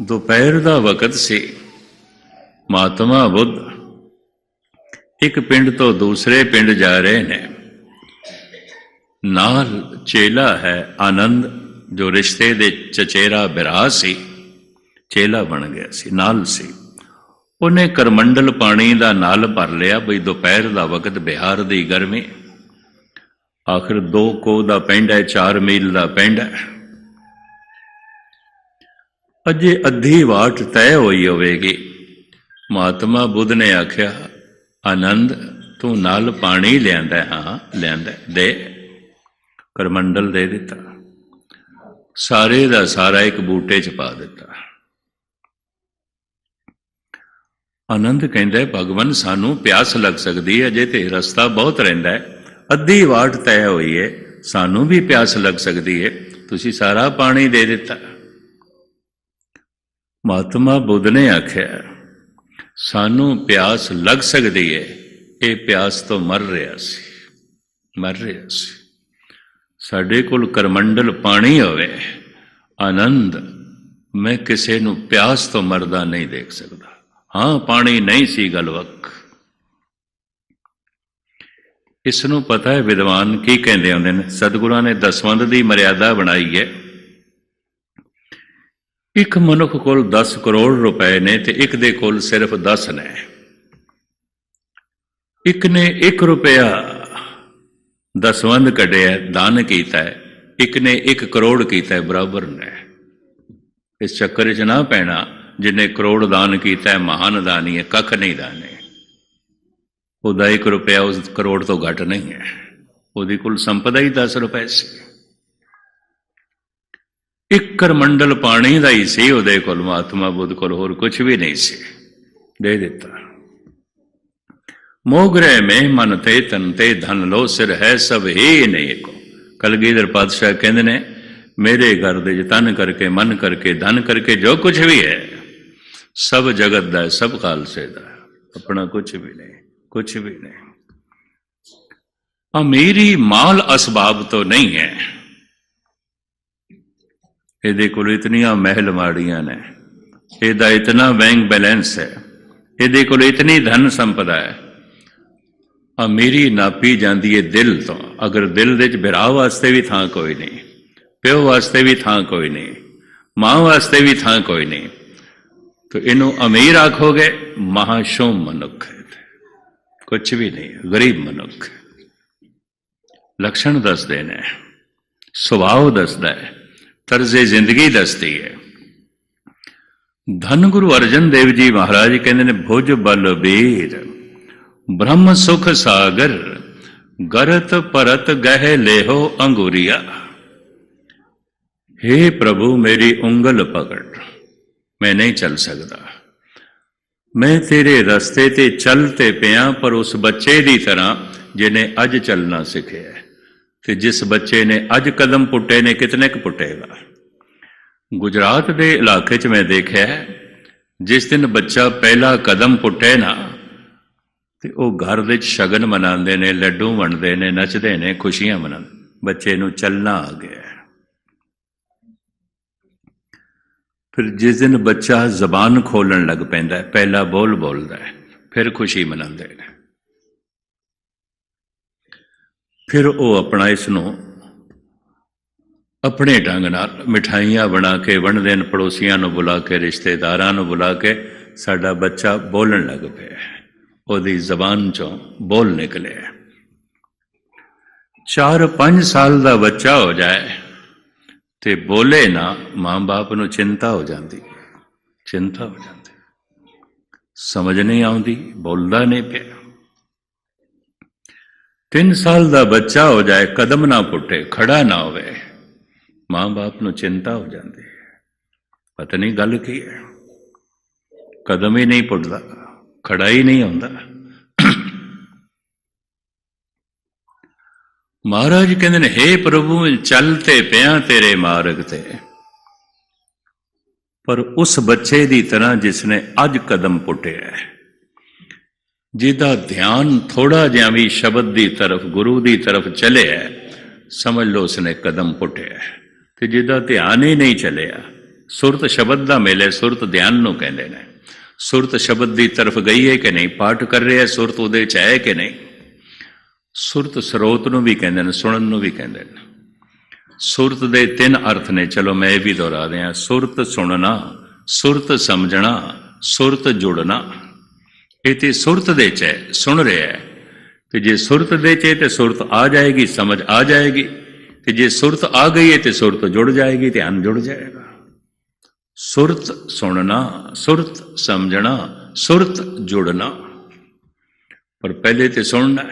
ਦੁਪਹਿਰ ਦਾ ਵਕਤ ਸੀ। ਮਹਾਤਮਾ ਬੁੱਧ ਇੱਕ ਪਿੰਡ ਤੋਂ ਦੂਸਰੇ ਪਿੰਡ ਜਾ ਰਹੇ ਨੇ। ਨਾਲ ਚੇਲਾ ਹੈ ਆਨੰਦ, ਜੋ ਰਿਸ਼ਤੇ ਦੇ ਚਚੇਰਾ ਬਿਰਾ ਸੀ। ਚੇਲਾ ਬਣ ਗਿਆ ਸੀ, ਨਾਲ ਸੀ। ਉਹਨੇ ਕਰਮੰਡਲ ਪਾਣੀ ਦਾ ਨਾਲ ਭਰ ਲਿਆ ਬਈ ਦੁਪਹਿਰ ਦਾ ਵਕਤ ਬਿਹਾਰ ਦੀ ਗਰਮੀ। ਆਖਰ ਦੋ ਕੋ ਦਾ ਪਿੰਡ ਹੈ 4 ਮੀਲ ਦਾ ਪਿੰਡ ਹੈ। ਅਜੇ ਅੱਧੀ ਵਾਟ ਤੈਅ ਹੋਈ ਹੋਵੇਗੀ। ਮਹਾਤਮਾ ਬੁੱਧ ਨੇ ਆਖਿਆ, ਆਨੰਦ, ਤੂੰ ਨਾਲ ਪਾਣੀ ਲਿਆਂਦਾ ਹਾਂ ਲਿਆਂਦਾ ਦੇ। ਕਰਮੰਡਲ ਦੇ ਦਿੱਤਾ। ਸਾਰੇ ਦਾ ਸਾਰਾ ਇੱਕ ਬੂਟੇ 'ਚ ਪਾ ਦਿੱਤਾ। ਆਨੰਦ ਕਹਿੰਦਾ, ਭਗਵਾਨ, ਸਾਨੂੰ ਪਿਆਸ ਲੱਗ ਸਕਦੀ ਹੈ ਜੇ ਤੇ ਰਸਤਾ ਬਹੁਤ ਰਹਿੰਦਾ ਹੈ। ਅੱਧੀ ਵਾਟ ਤੈਅ ਹੋਈ ਹੈ ਸਾਨੂੰ ਵੀ ਪਿਆਸ ਲੱਗ ਸਕਦੀ ਹੈ ਤੁਸੀਂ ਸਾਰਾ ਪਾਣੀ ਦੇ ਦਿੱਤਾ। ਮਹਾਤਮਾ ਬੁੱਧ ਨੇ ਆਖਿਆ, ਸਾਨੂੰ ਪਿਆਸ ਲੱਗ ਸਕਦੀ ਹੈ ਇਹ ਪਿਆਸ ਤੋਂ ਮਰ ਰਿਹਾ ਸੀ, ਮਰ ਰਿਹਾ ਸੀ। ਸਾਡੇ ਕੋਲ ਕਰਮੰਡਲ ਪਾਣੀ ਹੋਵੇ, ਆਨੰਦ ਮੈਂ ਕਿਸੇ ਨੂੰ ਪਿਆਸ ਤੋਂ ਮਰਦਾ ਨਹੀਂ ਦੇਖ ਸਕਦਾ। ਹਾਂ, ਪਾਣੀ ਨਹੀਂ ਸੀ ਗਲਵਕ ਇਸ ਨੂੰ ਪਤਾ ਹੈ ਵਿਦਵਾਨ ਕੀ ਕਹਿੰਦੇ ਹੁੰਦੇ ਨੇ? ਸਤਿਗੁਰਾਂ ਨੇ ਦਸਵੰਦ ਦੀ ਮਰਿਆਦਾ ਬਣਾਈ ਹੈ। ਇੱਕ ਮਨੁੱਖ ਕੋਲ 10 ਕਰੋੜ ਰੁਪਏ ਨੇ ਤੇ ਇੱਕ ਦੇ ਕੋਲ ਸਿਰਫ 10 ਨੇ। ਇੱਕ ਨੇ 1 ਰੁਪਿਆ ਦਸਵੰਦ ਕੱਢਿਆ, ਦਾਨ ਕੀਤਾ ਹੈ ਇੱਕ ਨੇ 1 ਕਰੋੜ ਕੀਤਾ ਹੈ ਬਰਾਬਰ ਨੇ। ਇਸ ਚੱਕਰ 'ਚ ਨਾ ਪੈਣਾ, ਜਿਨੇ ਕਰੋੜ ਦਾਨ ਕੀਤਾ ਹੈ ਮਹਾਨ ਦਾਨੀ ਹੈ, ਕੱਖ ਨਹੀਂ ਦਾਨੇ। ਉਹਦਾ 1 ਰੁਪਿਆ ਉਸ ਕਰੋੜ ਤੋਂ ਘੱਟ ਨਹੀਂ ਹੈ। ਉਹਦੀ ਕੋਲ ਸੰਪਦਾ ਹੀ 10 ਰੁਪਏ ਸੀ। ਇੱਕ ਕਰਮੰਡਲ ਪਾਣੀ ਦਾ ਹੀ ਸੀ, ਉਹਦੇ ਕੋਲ ਮਹਾਤਮਾ ਬੁੱਧ ਕੋਲ ਹੋਰ ਕੁਝ ਵੀ ਨਹੀਂ ਸੀ। ਦੇ ਦਿੱਤਾ। ਮੋਗਰੇ ਮੇ ਮਨ ਤੇ ਤਨ ਤੇ ਧਨ ਲੋ ਸਿਰ ਹੈ ਸਭ ਹੀ ਨੇਕੋ। ਕਲਗੀਧਰ ਪਾਤਸ਼ਾਹ ਕਹਿੰਦੇ ਨੇ, ਮੇਰੇ ਘਰ ਦੇ ਚ ਤਨ ਕਰਕੇ, ਮਨ ਕਰਕੇ, ਧਨ ਕਰਕੇ ਜੋ ਕੁਝ ਵੀ ਹੈ, ਸਭ ਜਗਤ ਦਾ, ਸਭ ਖਾਲਸੇ ਦਾ। ਆਪਣਾ ਕੁਝ ਵੀ ਨਹੀਂ ਕੁਝ ਵੀ ਨਹੀਂ। ਅਮੀਰੀ ਮਾਲ ਅਸਬਾਬ ਤੋਂ ਨਹੀਂ ਹੈ। ਇਹਦੇ ਕੋਲ ਇਤਨੀਆਂ ਮਹਿਲ ਮਾੜੀਆਂ ਨੇ। ਇਹਦਾ ਇਤਨਾ ਬੈਂਕ ਬੈਲੈਂਸ ਹੈ। ਇਹਦੇ ਕੋਲ ਇਤਨੀ ਧਨ ਸੰਪਦਾ ਹੈ। ਅਮੀਰੀ ਨਾਪੀ ਜਾਂਦੀ ਹੈ ਦਿਲ ਤੋਂ। ਅਗਰ ਦਿਲ ਦੇ ਵਿੱਚ ਬਿਰਾ ਵਾਸਤੇ ਵੀ ਥਾਂ ਕੋਈ ਨਹੀਂ, ਪਿਓ ਵਾਸਤੇ ਵੀ ਥਾਂ ਕੋਈ ਨਹੀਂ, ਮਾਂ ਵਾਸਤੇ ਵੀ ਥਾਂ ਕੋਈ ਨਹੀਂ, ਤਾਂ ਇਹਨੂੰ ਅਮੀਰ ਆਖੋਗੇ, ਮਹਾਸ਼ੋਮ ਮਨੁੱਖ ਹੈ ਕੁਝ ਵੀ ਨਹੀਂ, ਗਰੀਬ ਮਨੁੱਖ ਲਕਸ਼ਣ ਦੱਸਦੇ ਨੇ, ਸੁਭਾਅ ਦੱਸਦਾ ਹੈ। ਤਰਜ਼ੇ ਜ਼ਿੰਦਗੀ ਦੱਸਦੀ ਹੈ। ਧੰਨ ਗੁਰੂ ਅਰਜਨ ਦੇਵ ਜੀ ਮਹਾਰਾਜ ਕਹਿੰਦੇ ਨੇ, ਭੁਜ ਬਲ ਬੀਰ, ਬ੍ਰਹਮ ਸੁਖ ਸਾਗਰ, ਗਰਤ ਪਰਤ ਗਹਿ ਲੇਹੋ ਅੰਗੂਰੀਆ। हे ਪ੍ਰਭੂ, ਮੇਰੀ ਉਂਗਲ ਪਕੜ, ਮੈਂ ਨਹੀਂ ਚੱਲ ਸਕਦਾ। ਮੈਂ ਤੇਰੇ ਰਸਤੇ ਤੇ ਚੱਲ ਤੇ ਪਿਆ, ਪਰ ਉਸ ਬੱਚੇ ਦੀ ਤਰ੍ਹਾਂ, ਜਿਹਨੇ ਅੱਜ ਚੱਲਣਾ ਸਿੱਖਿਆ ਤੇ ਜਿਸ ਬੱਚੇ ਨੇ ਅੱਜ ਕਦਮ ਪੁੱਟੇ ਨੇ, ਕਿਤਨੇ ਕੁ ਪੁੱਟੇਗਾ। ਗੁਜਰਾਤ ਦੇ ਇਲਾਕੇ 'ਚ ਮੈਂ ਦੇਖਿਆ ਜਿਸ ਦਿਨ ਬੱਚਾ ਪਹਿਲਾ ਕਦਮ ਪੁੱਟੇ ਨਾ, ਤੇ ਉਹ ਘਰ ਵਿੱਚ ਸ਼ਗਨ ਮਨਾਉਂਦੇ ਨੇ, ਲੱਡੂ ਵੰਡਦੇ ਨੇ, ਨੱਚਦੇ ਨੇ, ਖੁਸ਼ੀਆਂ ਮਨਾਉਂਦੇ ਬੱਚੇ ਨੂੰ ਚੱਲਣਾ ਆ ਗਿਆ ਫਿਰ ਜਿਸ ਦਿਨ ਬੱਚਾ ਜ਼ਬਾਨ ਖੋਲਣ ਲੱਗ ਪੈਂਦਾ ਪਹਿਲਾ ਬੋਲ ਬੋਲਦਾ ਫਿਰ ਖੁਸ਼ੀ ਮਨਾਉਂਦੇ ਨੇ। ਫਿਰ ਉਹ ਆਪਣਾ ਇਸ ਨੂੰ ਆਪਣੇ ਢੰਗ ਨਾਲ ਮਿਠਾਈਆਂ ਬਣਾ ਕੇ, ਵੰਡਦੇ ਨੇ ਪੜੋਸੀਆਂ ਨੂੰ ਬੁਲਾ ਕੇ, ਰਿਸ਼ਤੇਦਾਰਾਂ ਨੂੰ ਬੁਲਾ ਕੇ ਸਾਡਾ ਬੱਚਾ ਬੋਲਣ ਲੱਗ ਪਿਆ ਉਹਦੀ ਜ਼ਬਾਨ ਚੋਂ ਬੋਲ ਨਿਕਲਿਆ 4-5 ਸਾਲ ਦਾ ਬੱਚਾ ਹੋ ਜਾਏ ਤੇ ਬੋਲੇ ਨਾ, ਮਾਂ-ਬਾਪ ਨੂੰ ਚਿੰਤਾ ਹੋ ਜਾਂਦੀ, ਚਿੰਤਾ ਹੋ ਜਾਂਦੀ। ਸਮਝ ਨਹੀਂ ਆਉਂਦੀ, ਬੋਲਦਾ ਨਹੀਂ ਪਿਆ। 3 ਸਾਲ ਦਾ ਬੱਚਾ ਹੋ ਜਾਏ, ਕਦਮ ਨਾ ਪੁੱਟੇ, ਖੜਾ ਨਾ ਹੋਵੇ। ਮਾਂ-ਬਾਪ ਨੂੰ ਚਿੰਤਾ ਹੋ ਜਾਂਦੀ ਹੈ। ਪਤਾ ਨਹੀਂ ਗੱਲ ਕੀ ਹੈ। ਕਦਮ ਹੀ ਨਹੀਂ ਪੁੱਟਦਾ, ਖੜਾ ਹੀ ਨਹੀਂ ਹੁੰਦਾ। ਮਹਾਰਾਜ ਕਹਿੰਦੇ ਨੇ हे ਪ੍ਰਭੂ, ਚੱਲ ਤੇ ਪਿਆ ਤੇਰੇ ਮਾਰਗ ਤੇ। ਪਰ ਉਸ ਬੱਚੇ ਦੀ ਤਰ੍ਹਾਂ ਜਿਸ ਨੇ ਅੱਜ ਕਦਮ ਪੁੱਟਿਆ ਹੈ। ਜਿਹਦਾ ਧਿਆਨ ਥੋੜਾ ਜਿਹਾ ਵੀ ਸ਼ਬਦ ਦੀ ਤਰਫ, ਗੁਰੂ ਦੀ ਤਰਫ ਚਲਿਆ ਸਮਝ ਲਓ ਉਸਨੇ ਕਦਮ ਪੁੱਟਿਆ ਹੈ। ਤੇ ਜਿਹਦਾ ਧਿਆਨ ਹੀ ਨਹੀਂ ਚਲਿਆ, ਸੁਰਤ ਸ਼ਬਦ ਦਾ ਮੇਲੇ, ਸੁਰਤ ਧਿਆਨ ਨੂੰ ਕਹਿੰਦੇ ਨੇ। ਸੁਰਤ ਸ਼ਬਦ ਦੀ ਤਰਫ ਗਈ ਹੈ ਕਿ ਨਹੀਂ? ਪਾਠ ਕਰ ਰਿਹਾ ਸੁਰਤ ਉਹਦੇ ਚ ਹੈ ਕਿ ਨਹੀਂ? ਸੁਰਤ ਸਰੋਤ ਨੂੰ ਵੀ ਕਹਿੰਦੇ ਨੇ, ਸੁਣਨ ਨੂੰ ਵੀ ਕਹਿੰਦੇ ਨੇ। ਸੁਰਤ ਦੇ ਤਿੰਨ ਅਰਥ ਨੇ, ਚਲੋ ਮੈਂ ਇਹ ਵੀ ਦੁਹਰਾ ਦਿਆਂ। ਸੁਰਤ ਸੁਣਨਾ, ਸੁਰਤ ਸਮਝਣਾ, ਸੁਰਤ ਜੁੜਨਾ। ਇਹ ਤੇ ਸੁਰਤ ਦੇ ਚ ਹੈ ਸੁਣ ਰਿਹਾ ਹੈ ਤੇ ਜੇ ਸੁਰਤ ਦੇ ਚ ਹੈ ਤੇ ਸੁਰਤ ਆ ਜਾਏਗੀ ਸਮਝ ਆ ਜਾਏਗੀ ਤੇ ਜੇ ਸੁਰਤ ਆ ਗਈ ਹੈ ਤੇ ਸੁਰਤ ਜੁੜ ਜਾਏਗੀ ਧਿਆਨ ਜੁੜ ਜਾਏਗਾ ਸੁਰਤ ਸੁਣਨਾ ਸੁਰਤ ਸਮਝਣਾ ਸੁਰਤ ਜੁੜਨਾ ਪਰ ਪਹਿਲੇ ਤੇ ਸੁਣਨਾ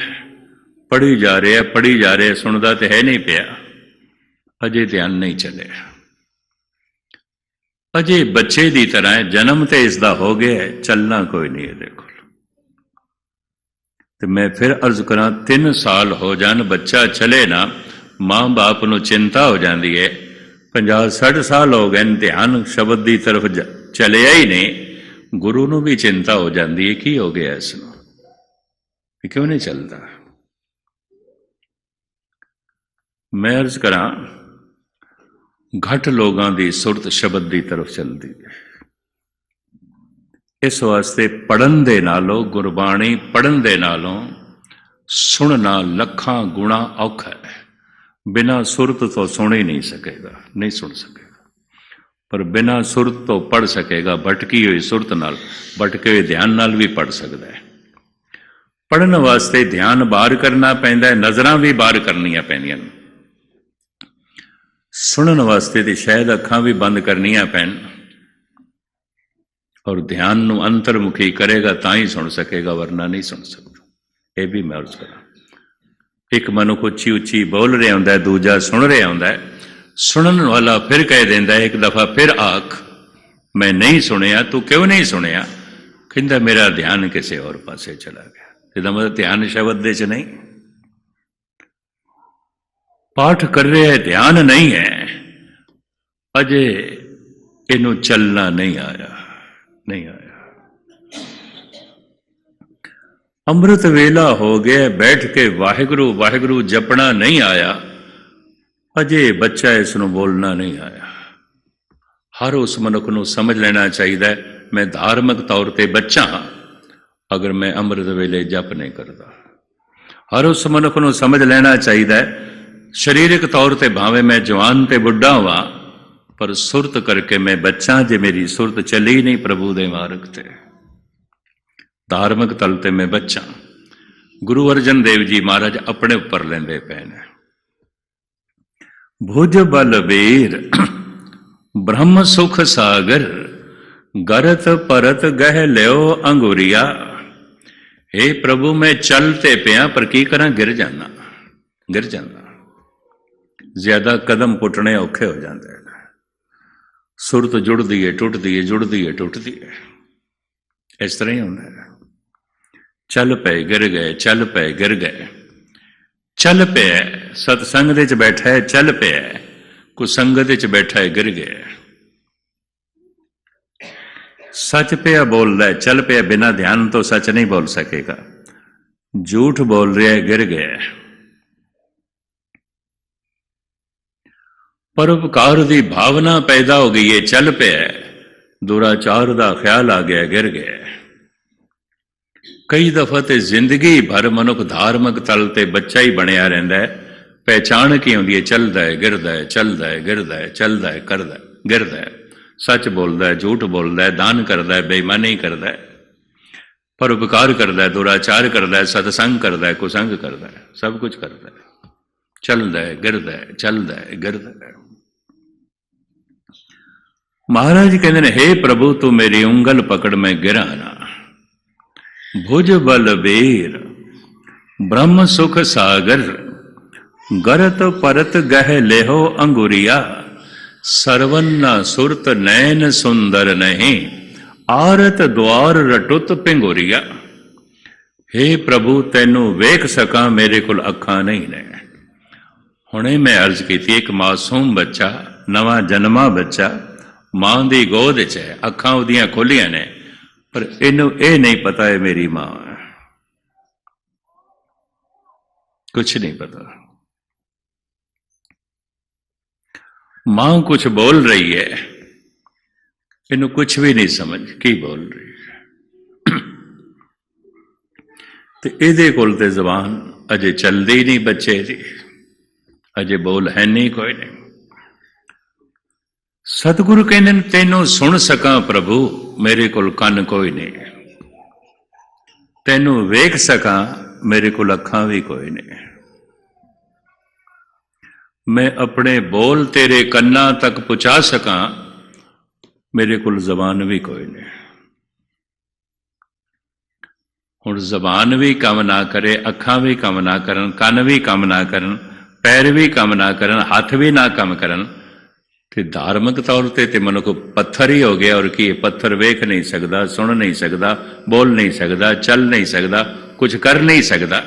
ਪੜੀ ਜਾ ਰਿਹਾ ਪੜੀ ਜਾ ਰਿਹਾ ਸੁਣਦਾ ਤੇ ਹੈ ਨਹੀਂ ਪਿਆ ਅਜੇ ਧਿਆਨ ਨਹੀਂ ਚੱਲਿਆ ਅਜੇ ਬੱਚੇ ਦੀ ਤਰ੍ਹਾਂ ਜਨਮ ਤੇ ਇਸ ਦਾ ਹੋ ਗਿਆ ਚੱਲਣਾ ਕੋਈ ਨਹੀਂ ਹੈ ਦੇਖੋ ਤੇ ਮੈਂ ਫਿਰ ਅਰਜ਼ ਕਰਾਂ 3 ਸਾਲ ਹੋ ਜਾਣ ਬੱਚਾ ਚਲੇ ਨਾ ਮਾਂ-ਬਾਪ ਨੂੰ ਚਿੰਤਾ ਹੋ ਜਾਂਦੀ ਹੈ 50 60 ਸਾਲ ਹੋ ਗਏ ਨੇ, ਧਿਆਨ ਸ਼ਬਦ ਦੀ ਤਰਫ ਚਲਿਆ ਹੀ ਨਹੀਂ। ਗੁਰੂ ਨੂੰ ਵੀ ਚਿੰਤਾ ਹੋ ਜਾਂਦੀ ਹੈ ਕੀ ਹੋ ਗਿਆ ਇਸ ਨੂੰ? ਇਹ ਕਿਉਂ ਨਹੀਂ ਚੱਲਦਾ? ਮੈਂ ਅਰਜ਼ ਕਰਾਂ ਘੱਟ ਲੋਕਾਂ ਦੀ ਸੁਰਤ ਸ਼ਬਦ ਦੀ ਤਰਫ ਚੱਲਦੀ ਹੈ ਇਸ ਵਾਸਤੇ ਪੜਨ ਦੇ ਨਾਲੋਂ, ਗੁਰਬਾਣੀ ਪੜਨ ਦੇ ਨਾਲੋਂ ਸੁਣਨਾ ਲੱਖਾਂ ਗੁਣਾ ਔਖਾ ਹੈ। ਬਿਨਾ ਸੁਰਤ ਤੋਂ ਸੁਣ ਹੀ ਨਹੀਂ ਸਕੇਗਾ, ਨਹੀਂ ਸੁਣ ਸਕੇਗਾ। ਪਰ ਬਿਨਾ ਸੁਰਤ ਤੋਂ ਪੜ ਸਕੇਗਾ, ਭਟਕੀ ਹੋਈ ਸੁਰਤ ਨਾਲ, ਭਟਕੇ ਹੋਏ ਧਿਆਨ ਨਾਲ ਵੀ ਪੜ ਸਕਦਾ ਹੈ। ਪੜਨ ਵਾਸਤੇ ਧਿਆਨ ਬਾਹਰ ਕਰਨਾ ਪੈਂਦਾ ਹੈ, ਨਜ਼ਰਾਂ ਵੀ ਬਾਹਰ ਕਰਨੀਆਂ ਪੈਂਦੀਆਂ ਨੇ। ਸੁਣਨ ਵਾਸਤੇ ਤੇ ਸ਼ਾਇਦ ਅੱਖਾਂ ਵੀ ਬੰਦ ਕਰਨੀਆਂ ਪੈਣ। ਔਰ ਧਿਆਨ ਨੂੰ ਅੰਤਰਮੁਖੀ ਕਰੇਗਾ ਤਾਂ ਹੀ ਸੁਣ ਸਕੇਗਾ, ਵਰਨਾ ਨਹੀਂ ਸੁਣ ਸਕਦਾ। ਇਹ ਵੀ ਮੈਂ ਅਰਜ਼ ਕਰਾਂ। ਇੱਕ ਮਨੁੱਖ ਉੱਚੀ ਉੱਚੀ ਬੋਲ ਰਿਹਾ ਹੁੰਦਾ ਹੈ, ਦੂਜਾ ਸੁਣ ਰਿਹਾ ਹੁੰਦਾ ਹੈ। ਸੁਣਨ ਵਾਲਾ ਫਿਰ ਕਹਿ ਦਿੰਦਾ ਇੱਕ ਦਫਾ ਫਿਰ ਆਖ, ਮੈਂ ਨਹੀਂ ਸੁਣਿਆ, ਤੂੰ ਕਿਉਂ ਨਹੀਂ ਸੁਣਿਆ? ਕਹਿੰਦਾ, ਮੇਰਾ ਧਿਆਨ ਕਿਸੇ ਹੋਰ ਪਾਸੇ ਚਲਾ ਗਿਆ। ਇਹਦਾ ਮਤਲਬ ਧਿਆਨ ਸ਼ਬਦ ਦੇ ਚ ਨਹੀਂ। ਪਾਠ ਕਰ ਰਿਹਾ ਹੈ, ਧਿਆਨ ਨਹੀਂ ਹੈ। ਅਜੇ ਇਹਨੂੰ ਚੱਲਣਾ ਨਹੀਂ ਆਇਆ ਨਹੀਂ ਆਇਆ। ਅੰਮ੍ਰਿਤ ਵੇਲਾ ਹੋ ਗਿਆ, ਬੈਠ ਕੇ ਵਾਹਿਗੁਰੂ ਵਾਹਿਗੁਰੂ ਜਪਣਾ ਨਹੀਂ ਆਇਆ। ਅਜੇ ਬੱਚਾ ਇਸ ਨੂੰ ਬੋਲਣਾ ਨਹੀਂ ਆਇਆ। ਹਰ ਉਸ ਮਨੁੱਖ ਨੂੰ ਸਮਝ ਲੈਣਾ ਚਾਹੀਦਾ ਹੈ, ਮੈਂ ਧਾਰਮਿਕ ਤੌਰ ਤੇ ਬੱਚਾ ਹਾਂ, ਅਗਰ ਮੈਂ ਅੰਮ੍ਰਿਤ ਵੇਲੇ ਜਪ ਨਹੀਂ ਕਰਦਾ। ਹਰ ਉਸ ਮਨੁੱਖ ਨੂੰ ਸਮਝ ਲੈਣਾ ਚਾਹੀਦਾ ਹੈ, ਸਰੀਰਕ ਤੌਰ ਤੇ ਭਾਵੇਂ ਮੈਂ ਜਵਾਨ ਤੇ ਬੁੱਢਾ ਹਾਂ ਪਰ ਸੁਰਤ ਕਰਕੇ ਮੈਂ ਬੱਚਾ ਜੇ ਮੇਰੀ ਸੁਰਤ ਚੱਲੀ ਨਹੀਂ ਪ੍ਰਭੂ ਦੇ ਮਾਰਗ ਤੇ। ਧਾਰਮਿਕ ਤਲ ਤੇ ਮੈਂ ਬੱਚਾ। ਗੁਰੂ ਅਰਜਨ ਦੇਵ ਜੀ ਮਹਾਰਾਜ ਆਪਣੇ ਉੱਪਰ ਲੈਂਦੇ ਪਏ ਨੇ। ਭੁਜ ਬਲ ਵੀਰ, ਬ੍ਰਹਮ ਸੁਖ ਸਾਗਰ, ਗਰਤ ਪਰਤ ਗਹਿ ਲਿਓ ਅੰਗੁਰੀਆ। ਏ ਪ੍ਰਭੂ, ਮੈਂ ਚੱਲ ਤੇ ਪਿਆ, ਪਰ ਕੀ ਕਰਾਂ? ਗਿਰ ਜਾਣਾ ਗਿਰ ਜਾਂਦਾ ਜ਼ਿਆਦਾ ਕਦਮ ਪੁੱਟਣੇ ਔਖੇ ਹੋ ਜਾਂਦੇ ਨੇ ਸੁਰਤ ਜੁੜਦੀ ਏ ਟੁੱਟਦੀ ਏ ਜੁੜਦੀ ਏ ਟੁੱਟਦੀ ਏ ਇਸ ਤਰ੍ਹਾਂ ਹੀ ਹੁੰਦਾ ਹੈ ਚੱਲ ਪਏ ਗਿਰ ਗਏ ਚੱਲ ਪਏ ਗਿਰ ਗਏ ਚੱਲ ਪਿਆ ਸਤਸੰਗ ਦੇ ਚ ਬੈਠਾ ਹੈ ਚੱਲ ਪਿਆ ਕੋ ਸੰਗਤ ਦੇ ਚ ਬੈਠਾ ਹੈ ਗਿਰ ਗਿਆ ਸੱਚ ਪਿਆ ਬੋਲਦਾ ਹੈ ਚੱਲ ਪਿਆ ਬਿਨਾ ਧਿਆਨ ਤੋਂ ਸੱਚ ਨਹੀਂ ਬੋਲ ਸਕੇਗਾ ਝੂਠ ਬੋਲ ਰਿਹਾ ਹੈ ਗਿਰ ਗਿਆ ਪਰਉਪਕਾਰ ਦੀ ਭਾਵਨਾ ਪੈਦਾ ਹੋ ਗਈ ਹੈ ਚੱਲ ਪਿਆ ਦੁਰਾਚਾਰ ਦਾ ਖਿਆਲ ਆ ਗਿਆ, ਗਿਰ ਗਿਆ ਕਈ ਦਫਾ ਤੇ ਜ਼ਿੰਦਗੀ ਭਰ ਮਨੁੱਖ ਧਾਰਮਿਕ ਤਲ ਤੇ ਬੱਚਾ ਹੀ ਬਣਿਆ ਰਹਿੰਦਾ ਹੈ। ਪਹਿਚਾਣ ਕੀ ਹੁੰਦੀ ਹੈ? ਚੱਲਦਾ ਹੈ, ਗਿਰਦਾ ਹੈ, ਚੱਲਦਾ ਹੈ, ਗਿਰਦਾ ਹੈ, ਚੱਲਦਾ ਹੈ, ਕਰਦਾ ਗਿਰਦਾ ਹੈ। ਸੱਚ ਬੋਲਦਾ ਹੈ, ਝੂਠ ਬੋਲਦਾ ਹੈ, ਦਾਨ ਕਰਦਾ ਹੈ, ਬੇਈਮਾਨੀ ਕਰਦਾ ਹੈ। ਪਰਉਪਕਾਰ ਕਰਦਾ ਹੈ, ਦੁਰਾਚਾਰ ਕਰਦਾ ਹੈ, ਸਤਸੰਗ ਕਰਦਾ ਹੈ, ਕੁਸੰਗ ਕਰਦਾ ਹੈ, ਸਭ ਕੁਝ ਕਰਦਾ ਹੈ। ਚੱਲਦਾ ਹੈ, ਗਿਰਦਾ ਹੈ, ਚੱਲਦਾ ਹੈ, ਗਿਰਦਾ ਹੈ। ਮਹਾਰਾਜ ਕਹਿੰਦੇ ਨੇ हे ਪ੍ਰਭੂ, ਤੂੰ ਮੇਰੀ ਉਂਗਲ ਪਕੜ, ਮੈਂ ਗਿਰਾਂ ਨਾ। ਭੁਜ ਬਲ ਵੀਰ, ਬ੍ਰਹਮ ਸੁਖ ਸਾਗਰ, ਗਰਤ ਪਰਤ ਗਹਿ ਲੇਹੋ ਅੰਗੁਰੀਆ। ਸਰਵਨ ਸੁਰਤ ਨੈਣ ਸੁੰਦਰ ਨਹੀਂ, ਆਰਤ ਦਵਾਰ ਰਟੁਤ ਪਿੰਗੁਰੀਆ। हे ਪ੍ਰਭੂ, ਤੈਨੂੰ ਵੇਖ ਸਕਾਂ, ਮੇਰੇ ਕੋਲ ਅੱਖਾਂ ਨਹੀਂ ਨੇ। ਹੁਣੇ ਮੈਂ ਅਰਜ਼ ਕੀਤੀ, ਇੱਕ ਮਾਸੂਮ ਬੱਚਾ, ਨਵਾਂ ਜਨਮਾ ਬੱਚਾ, ਮਾਂ ਦੀ ਗੋਦ ਚ ਹੈ, ਅੱਖਾਂ ਉਹਦੀਆਂ ਖੋਲੀਆਂ ਨੇ, ਪਰ ਇਹਨੂੰ ਇਹ ਨਹੀਂ ਪਤਾ ਹੈ ਮੇਰੀ ਮਾਂ ਹੈ। ਕੁਝ ਨਹੀਂ ਪਤਾ। ਮਾਂ ਕੁਝ ਬੋਲ ਰਹੀ ਹੈ, ਇਹਨੂੰ ਕੁਝ ਵੀ ਨਹੀਂ ਸਮਝ, ਕੀ ਬੋਲ ਰਹੀ ਹੈ। ਤੇ ਇਹਦੇ ਕੋਲ ਤੇ ਜ਼ਬਾਨ ਅਜੇ ਚੱਲਦੀ ਨਹੀਂ ਬੱਚੇ ਦੀ। ਅਜੇ ਬੋਲ ਹੈ ਨਹੀਂ, ਕੋਈ ਨਹੀਂ। ਸਤਿਗੁਰੂ ਕਹਿੰਦੇ ਨੇ, ਤੈਨੂੰ ਸੁਣ ਸਕਾਂ ਪ੍ਰਭੂ, ਮੇਰੇ ਕੋਲ ਕੰਨ ਕੋਈ ਨਹੀਂ। ਤੈਨੂੰ ਵੇਖ ਸਕਾਂ, ਮੇਰੇ ਕੋਲ ਅੱਖਾਂ ਵੀ ਕੋਈ ਨਹੀਂ। ਮੈਂ ਆਪਣੇ ਬੋਲ ਤੇਰੇ ਕੰਨਾਂ ਤੱਕ ਪਹੁੰਚਾ ਸਕਾਂ, ਮੇਰੇ ਕੋਲ ਜ਼ਬਾਨ ਵੀ ਕੋਈ ਨਹੀਂ। ਹੁਣ ਜ਼ਬਾਨ ਵੀ ਕੰਮ ਨਾ ਕਰੇ, ਅੱਖਾਂ ਵੀ ਕੰਮ ਨਾ ਕਰਨ, ਕੰਨ ਵੀ ਕੰਮ ਨਾ ਕਰਨ ਪੈਰ ਵੀ ਕੰਮ ਨਾ ਕਰਨ, ਹੱਥ ਵੀ ਨਾ ਕੰਮ ਕਰਨ, ਤੇ ਧਾਰਮਿਕ ਤੌਰ ਤੇ ਤੇ ਮਨੁੱਖ ਪੱਥਰ ਹੀ ਹੋ ਗਿਆ ਔਰ ਕੀ ਪੱਥਰ ਵੇਖ ਨਹੀਂ ਸਕਦਾ, ਸੁਣ ਨਹੀਂ ਸਕਦਾ, ਬੋਲ ਨਹੀਂ ਸਕਦਾ, ਚੱਲ ਨਹੀਂ ਸਕਦਾ, ਕੁਝ ਕਰ ਨਹੀਂ ਸਕਦਾ।